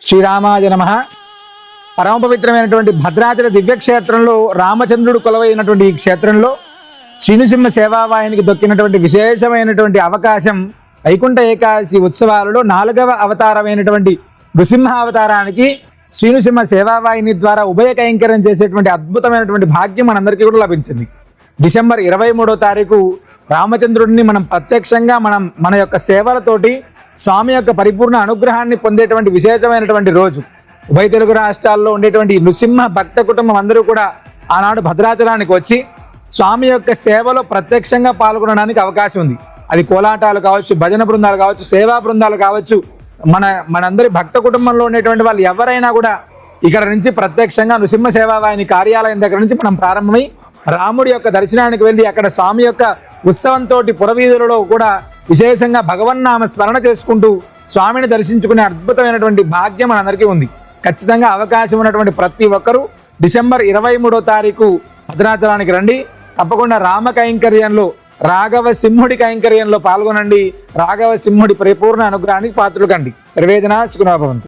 శ్రీరామాయ నమ. పరమ పవిత్రమైనటువంటి భద్రాచల దివ్యక్షేత్రంలో రామచంద్రుడు కొలవైనటువంటి ఈ క్షేత్రంలో శ్రీనుసింహ సేవావాహినికి దొక్కినటువంటి విశేషమైనటువంటి అవకాశం వైకుంఠ ఏకాదశి ఉత్సవాలలో నాలుగవ అవతారమైనటువంటి నృసింహ అవతారానికి శ్రీనుసింహ సేవావాహిని ద్వారా ఉభయ కైంకర్యం చేసేటువంటి అద్భుతమైనటువంటి భాగ్యం మనందరికీ కూడా లభించింది. డిసెంబర్ ఇరవై మూడో తారీఖు రామచంద్రుడిని మనం ప్రత్యక్షంగా మనం మన యొక్క సేవలతోటి స్వామి యొక్క పరిపూర్ణ అనుగ్రహాన్ని పొందేటువంటి విశేషమైనటువంటి రోజు. ఉభయ తెలుగు రాష్ట్రాల్లో ఉండేటువంటి నృసింహ భక్త కుటుంబం అందరూ కూడా ఆనాడు భద్రాచలానికి వచ్చి స్వామి యొక్క సేవలో ప్రత్యక్షంగా పాల్గొనడానికి అవకాశం ఉంది. అది కోలాటాలు కావచ్చు భజన బృందాలు కావచ్చు సేవా బృందాలు కావచ్చు మన మనందరి భక్త కుటుంబంలో ఉండేటువంటి వాళ్ళు ఎవరైనా కూడా ఇక్కడ నుంచి ప్రత్యక్షంగా నృసింహ సేవావాహిని కార్యాలయం దగ్గర నుంచి మనం ప్రారంభమై రాముడి యొక్క దర్శనానికి వెళ్ళి అక్కడ స్వామి యొక్క ఉత్సవంతో పురవీధులలో కూడా విశేషంగా భగవన్నామ స్మరణ చేసుకుంటూ స్వామిని దర్శించుకునే అద్భుతమైనటువంటి భాగ్యం మనందరికీ ఉంది. ఖచ్చితంగా అవకాశం ఉన్నటువంటి ప్రతి ఒక్కరూ డిసెంబర్ ఇరవై మూడో తారీఖు భద్రాచలానికి రండి. తప్పకుండా రామ కైంకర్యంలో రాఘవ సింహుడి కైంకర్యంలో పాల్గొనండి. రాఘవ సింహుడి పరిపూర్ణ అనుగ్రహానికి పాత్రలు కండి. సర్వేజన సుఖనాభవంతు